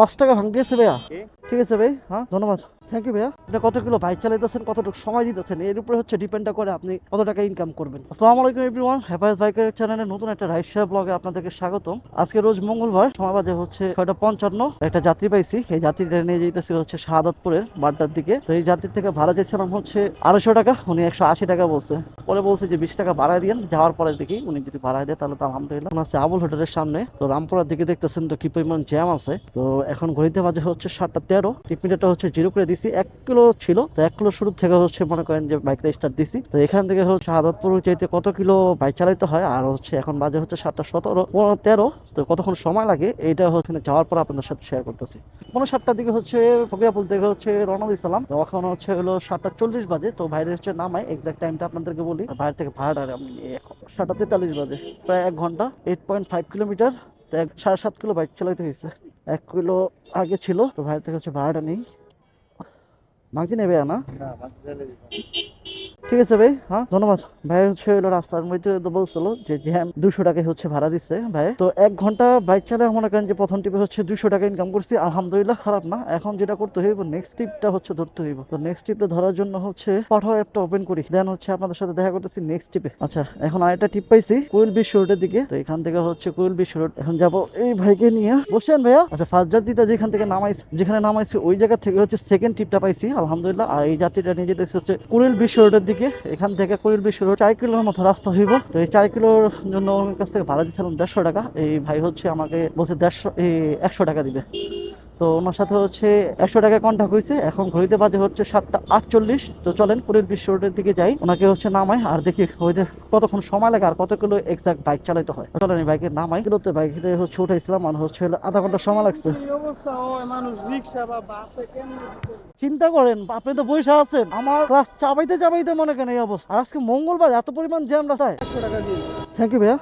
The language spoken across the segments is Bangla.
পাঁচ টাকা ভাঙতে আছে ভাইয়া? ঠিক আছে ভাই হ্যাঁ ধন্যবাদ থ্যাংক ইউ ভাইয়া। এটা কত কিলো বাইক চালাইতেছেন, কতটুকু সময় দিতেছেন, এর উপরে হচ্ছে ডিপেন্ডটা করে আপনি কত টাকা ইনকাম করবেন। আসসালামু আলাইকুম এভরিওয়ান হেফাজ বাইকের চ্যানেলে নতুন একটা রাইড শেয়ার ব্লগে আপনাদেরকে স্বাগতম। আজকে রোজ মঙ্গলবার, সময় বাজে হচ্ছে ছয়টা পঞ্চান্ন। একটা যাত্রী পাইছি, এই যাত্রীটা নিয়ে যেতেছি হচ্ছে শাহাদতপুরের বাড্ডার দিকে। তো এই যাত্রীর থেকে ভাড়া চেয়েছিলাম হচ্ছে আড়াইশো টাকা, উনি একশো আশি টাকা বলছে। পরে বলছে যে বিশ টাকা বাড়ায় দিন যাওয়ার পরে দেখি উনি যদি বাড়ায় দেয়, তাহলে তো আলহামদুলিল্লাহ। আছে আবুল হোটেলের সামনে, তো রামপুরার দিকে দেখতেছেন তো কি পরিমাণ জ্যাম আছে। তো এখন ঘড়িতে বাজে হচ্ছে সাতটা তেরো। টিপমিটারটা হচ্ছে জিরো করে দিছি, এক কিলো ছিল, তো এক কিলো শুরু থেকে হচ্ছে মনে করেন যে বাইকটা স্টার্ট দিছি। তো এখান থেকে হচ্ছে আদতপুর চাইতে কত কিলো বাইক চালাইতে হয়, আর হচ্ছে এখন বাজে হচ্ছে সাতটা সতেরো তেরো। তো কতক্ষণ সময় লাগে, এইটা হচ্ছে যাওয়ার পর আপনাদের সাথে শেয়ার করতেছি। পনেরো সাতটার দিকে হচ্ছে ফকিরাপুল থেকে হচ্ছে রওনা দিয়েছিলাম তো এখন হচ্ছে হলো সাতটা চল্লিশ বাজে, তো বাইরে হচ্ছে নামাই এক্সাক্ট টাইমটা আপনাদেরকে বলি। বাইরে থেকে ভাড়াটা আমি সাতটা তেতাল্লিশ বাজে, প্রায় এক ঘণ্টা এইট পয়েন্ট ফাইভ কিলোমিটার তো এক, সাড়ে সাত কিলো বাইক চালাইতে হয়েছে। এক কিলো আগে ছিল, তো বাইরে থেকে হচ্ছে ভাড়াটা নেই। నాకు తినేవే అన్న ঠিক আছে ভাই হ্যাঁ? ধন্যবাদ। ভাই হচ্ছে হলো রাস্তার মধ্যে তো বলছিল যে জ্যাম দুশো টাকায় হচ্ছে ভাড়া দিচ্ছে ভাই। তো এক ঘণ্টা বাইক চালায় মনে করেন যে প্রথম টিপে হচ্ছে দুশো টাকা ইনকাম করছি, আলহামদুলিল্লাহ খারাপ না। এখন যেটা করতে হইব নেক্সট টিপটা হচ্ছে ধরতে হইব। তো নেক্সট টিপটা ধরার জন্য হচ্ছে পাঠাও অ্যাপটা ওপেন করি। দেন হচ্ছে আপনাদের সাথে দেখা করতেছি নেক্সট টিপে আচ্ছা এখন আরেকটা টিপ পাইছি কোয়েল বিশ রোডের দিকে। তো এখান থেকে হচ্ছে কোয়েল বিশ রোড এখন যাব এই ভাইকে নিয়ে। বসেন ভাইয়া। আচ্ছা ফার্স্ট যাত্রীটা যেখান থেকে নামাইছি, যেখানে নামাইছি, ওই জায়গা থেকে হচ্ছে সেকেন্ড টিপটা পাইছি, আলহামদুলিল্লাহ। আর এই যাত্রীটা নিয়ে যেতেছি হচ্ছে কুড়িল বিশ্ব রোডের দিকে, এখান থেকে কুড়িল বিশ্ব রোড চার কিলোর মতো রাস্তা হইব। তো এই চার কিলোর জন্য ওর কাছ থেকে ভাড়া দিয়েছিলাম দেড়শো টাকা। এই ভাই হচ্ছে আমাকে বলছে দেড়শো, এই একশো টাকা দিবে। তো ওনার সাথে হচ্ছে একশো টাকা কন্ট্যাক্ট হয়েছে এখন ঘড়িতে বাজে হচ্ছে সাতটা আটচল্লিশ। তো চলেন কুড়িল বিশ্ব রোডের দিকে যাই। ওনাকে হচ্ছে নামাই আর দেখি হইতে কতক্ষণ সময় লাগে আর কত কিলো এক্সাক্ট বাইক চালাতে হয়। চলেন এই বাইকে নামাই। কিলোতে বাইকে হচ্ছে উঠাইছিলাম আর হচ্ছে আধা ঘণ্টা সময় লাগছে। অবস্থা? হয় মানুষ রিক্সা বা বাসে দিতে? চিন্তা করেন, আপনি তো বৈশা আছেন। আমার ক্লাস চাপাইতে চাপাইতে মনে কেন এই অবস্থা। আজকে মঙ্গলবার, এত পরিমাণ জ্যাম রাস্তায়। একশো টাকা দিন থ্যাংক ইউ ভাইয়া।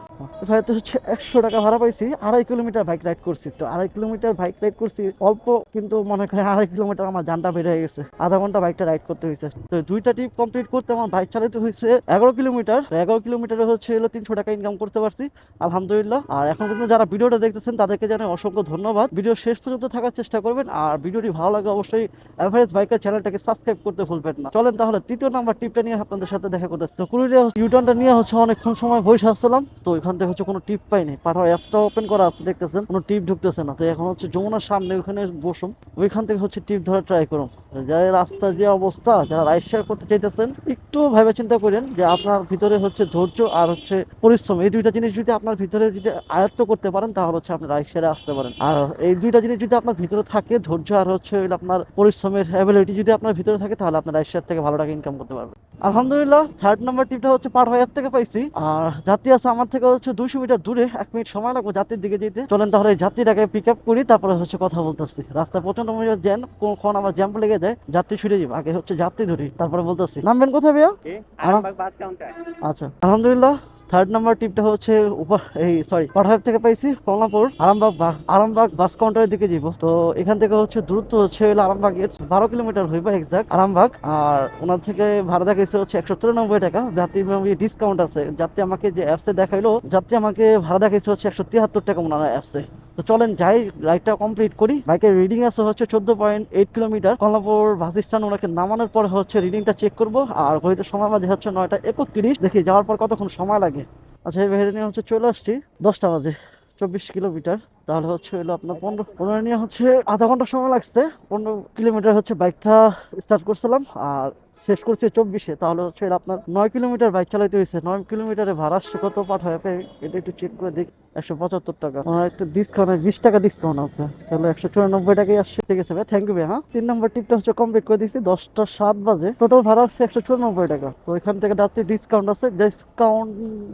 ভাই তো হচ্ছে একশো টাকা ভাড়া পাইছি, আড়াই কিলোমিটার বাইক রাইড করছি তো। আড়াই কিলোমিটার বাইক রাইড করছি, অল্প কিন্তু মনে করেন আড়াই কিলোমিটার আমার জানটা বের হয়ে গেছে। আধা ঘণ্টা বাইকটা রাইড করতে হয়েছে। তো দুইটা ট্রিপ কমপ্লিট করতে আমার বাইক চালাতে হয়েছে এগারো কিলোমিটার। এগারো কিলোমিটারে হচ্ছে হলো তিনশো টাকা ইনকাম করতে পারছি, আলহামদুলিল্লাহ। আর এখন পর্যন্ত যারা ভিডিওটা দেখতেছেন, তাদেরকে জানাই অসংখ্য ধন্যবাদ। ভিডিও শেষ পর্যন্ত থাকার চেষ্টা করবেন, আর ভিডিওটি ভালো লাগে অবশ্যই অ্যাভারেজ বাইকের চ্যানেলটাকে সাবস্ক্রাইব করতে ভুলবেন না। চলেন তাহলে তৃতীয় নাম্বার টিপটা নিয়ে আপনাদের সাথে দেখা করতে তো কুড়িয়ে ইউটার্নটা নিয়ে হচ্ছে অনেকক্ষণ সময় বসে আসছিলাম তো এখান থেকে হচ্ছে কোনো টিপ পাইনি। পাঠাও অ্যাপসটা ওপেন করা আছে, দেখতেছেন? কোনো টিপ ঢুকতেছে না। তো এখন হচ্ছে যমুনার সামনে ওইখানে বসুন। ওইখান থেকে হচ্ছে টিপ ধরা ট্রাই করুন। যারা রাস্তার যে অবস্থা, যারা রাইড শেয়ার করতে চাইতেছেন, একটু ভেবে চিন্তা করেন যে আপনার ভিতরে হচ্ছে ধৈর্য আর হচ্ছে পরিশ্রম। এই দুইটা জিনিস যদি আপনার ভিতরে যদি আয়ত্ত করতে পারেন, তাহলে হচ্ছে আপনি রাইড শেয়ারে আসতে পারেন। আর এই দুইটা জিনিস যদি আপনার ভিতরে থাকে, ধৈর্য আর হচ্ছে আপনার পরিশ্রমের অ্যাবিলিটি যদি আপনার ভিতরে থাকে, তাহলে আপনার রাইড শেয়ার থেকে ভালো টাকা ইনকাম করতে পারবেন। আলহামদুলিল্লাহ থার্ড নাম্বার টিপটা হচ্ছে পার হয়ে থেকে পাইছি। আর যাত্রী আছে আমার থেকে হচ্ছে দুশো মিটার দূরে এক মিনিট সময় লাগবে যাত্রীর দিকে যেতে। চলেন তাহলে যাত্রীটাকে পিক আপ করি তারপরে হচ্ছে কথা বলতেছি। রাস্তায় প্রচণ্ড মহিলা জ্যাম কোন আমার জ্যাম্প লেগে যায় যাত্রী ছুটে যাবে আগে হচ্ছে যাত্রী ধরি তারপরে বলতেছি। নামবেন কোথায় ভাইয়া? আচ্ছা আলহামদুলিল্লাহ। থার্ড নাম্বার টিপটা হচ্ছে এই সরি পাঠাইব থেকে পাইছি কমলাপুর, আরামবাগ আরামবাগ বাস কাউন্টারের দিকে যাব তো এখান থেকে হচ্ছে দূরত্ব হচ্ছে আরামবাগের বারো কিলোমিটার হইবা এক্সাক্ট আরামবাগ। আর ওনার থেকে ভাড়া দেখাইছে হচ্ছে একশো তিরানব্বই টাকা। যাত্রী ডিসকাউন্ট আছে। যাত্রী আমাকে যে অ্যাপসে দেখাইলো, যাত্রী আমাকে ভাড়া দেখাইছে হচ্ছে একশো তিয়াত্তর টাকা ওনারা অ্যাপসে তো চলেন যাই রাইডটা কমপ্লিট করি। বাইকের রিডিং আছে হচ্ছে চোদ্দ point eight kilometre Kamalapur bus stand ওনাকে নামানোর পর হচ্ছে রিডিংটা চেক করব। আর ঘড়িতে সময় বাজে হচ্ছে নয়টা একত্রিশ। দেখি যাওয়ার পর কতক্ষণ সময় লাগে। আচ্ছা এই বাইরে নিয়ে হচ্ছে চলে আসছি। দশটা বাজে, চব্বিশ কিলোমিটার তাহলে হচ্ছে হলো আপনার পনেরো পনেরো নিয়ে হচ্ছে আধা ঘণ্টা সময় লাগছে। পনেরো কিলোমিটার হচ্ছে বাইকটা স্টার্ট করছিলাম। আর শেষ করছে চব্বিশে, তাহলে হচ্ছে এটা আপনার নয় কিলোমিটার বাইক চালাইতে হয়েছে। নয় কিলোমিটারে ভাড়া কত পাঠায় এটা একটু চেক করে দেখি, একশো পঁচাত্তর টাকা। আমার একটা ডিসকাউন্ট বিশ টাকা ডিসকাউন্ট আছে। তাহলে একশো চুরানব্বই টাকাই আসছে। ঠিক আছে ভাই থ্যাংক ইউ ভাই হ্যাঁ? তিন নম্বর টিপটা হচ্ছে কমপ্লিট করে দিয়েছি, দশটা সাত বাজে। টোটাল ভাড়া হচ্ছে একশো চুরানব্বই টাকা। তো এখান থেকে যাত্রী ডিসকাউন্ট আছে। ডিসকাউন্ট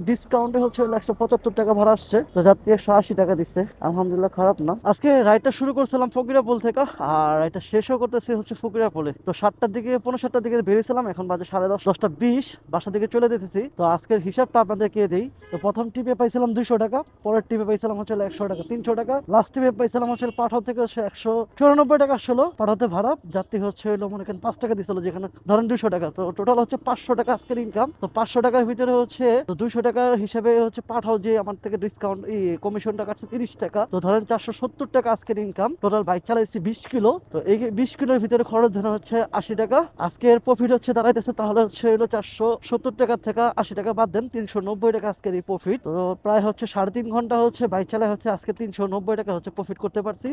ডিসকাউন্টে হচ্ছে একশো পঁচাত্তর টাকা ভাড়া আসছে। তো যাত্রী একশো আশি টাকা দিচ্ছে। আলহামদুলিল্লাহ খারাপ না। আজকে রাইডটা শুরু করছিলাম ফকিরাপুল থেকে, আর রাইডটা শেষও করতেছি হচ্ছে ফকিরাপুলে। তো সাতটার দিকে পনেরো সাতটার দিকে বেরিয়েছিলাম এখন বাজে সাড়ে দশ, দশটা বিশ বাসা দিকে চলে যেতেছি। তো আজকের হিসাবটা আপনাদেরকে দিই। তো প্রথম টিপে পাইছিলাম দুইশো টাকা, পরের টিপে পাইছিলাম হচ্ছে একশো টাকা, তিনশো টাকা। লাস্ট টিপে পাইছিলাম হচ্ছে পাঠাও থেকে একশো চুরানব্বই টাকা আসলো, পাঠাতে ভাড়া। যাত্রী হচ্ছে হলো মনে করেন পাঁচ টাকা দিছিল, যেখানে ধরেন দুশো টাকা। তো টোটাল হচ্ছে পাঁচশো টাকা আজকের ইনকাম তো পাঁচশো টাকার ভিতরে হচ্ছে, তো দুইশো টাকার হিসাবে হচ্ছে পাঠাও যে আমার থেকে ডিসকাউন্ট এই কমিশনটা কাটছে তিরিশ টাকা। তো ধরেন চারশো সত্তর টাকা আজকের ইনকাম টোটাল বাইক চালাইছি বিশ কিলো। তো এই বিশ কিলোর ভিতরে খরচ ধরে হচ্ছে আশি টাকা। আজকের প্রফিট হচ্ছে, দাঁড়াইতেছে, তাহলে হচ্ছে হলো চারশো সত্তর টাকা থেকে আশি টাকা বাদ দেন, তিনশো নব্বই টাকা আজকের এই প্রফিট তো প্রায় হচ্ছে সাড়ে তিন ঘণ্টা হচ্ছে বাইক চালায় হচ্ছে আজকে তিনশো নব্বই টাকা হচ্ছে প্রফিট করতে পারছি,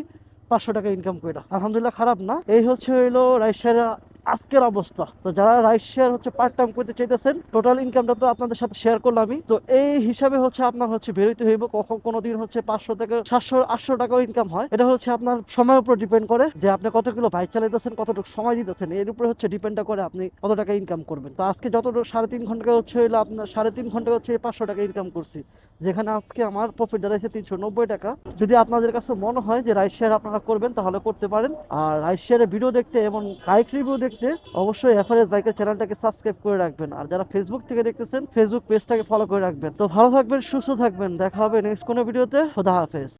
পাঁচশো টাকা ইনকাম করে আলহামদুলিল্লাহ খারাপ না। এই হচ্ছে হইল রাইসার আজকের অবস্থা। তো যারা রাইস শেয়ার হচ্ছে পার্ট টাইম করতে চাইতেছেন টোটাল ইনকামটা তো আপনাদের সাথে শেয়ার করলামই তো এই হিসাবে হচ্ছে আপনার হচ্ছে বেরোতে হইব, কখন কোনো দিন হচ্ছে পাঁচশো থেকে সাতশো, আটশো টাকাও ইনকাম হয়। এটা হচ্ছে আপনার সময়ের উপর ডিপেন্ড করে যে আপনি কত কিলো বাইক চালাইতেছেন, কতটুকু সময় দিতেছেন। এর উপরে হচ্ছে ডিপেন্ডটা করে আপনি কত টাকা ইনকাম করবেন। তো আজকে যতটুকু সাড়ে তিন ঘণ্টা হচ্ছে হইল আপনার, সাড়ে তিন ঘণ্টা হচ্ছে পাঁচশো টাকা ইনকাম করছি। যেখানে আজকে আমার প্রফিট দাঁড়াইছে তিনশো নব্বই টাকা। যদি আপনাদের কাছে মনে হয় যে রাইস শেয়ার আপনারা করবেন, তাহলে করতে পারেন। আর রাইস শেয়ারের ভিডিও দেখতে এবং বাইক রিভিউ দেখতে অবশ্যই এফআরএস বাইকের চ্যানেলটাকে সাবস্ক্রাইব করে রাখবেন। আর যারা ফেসবুক থেকে দেখতেছেন ফেসবুক পেজটাকে ফলো করে রাখবেন। তো ভালো থাকবেন, সুস্থ থাকবেন। দেখা হবে নেক্সট কোনো ভিডিওতে খোদা হাফেজ।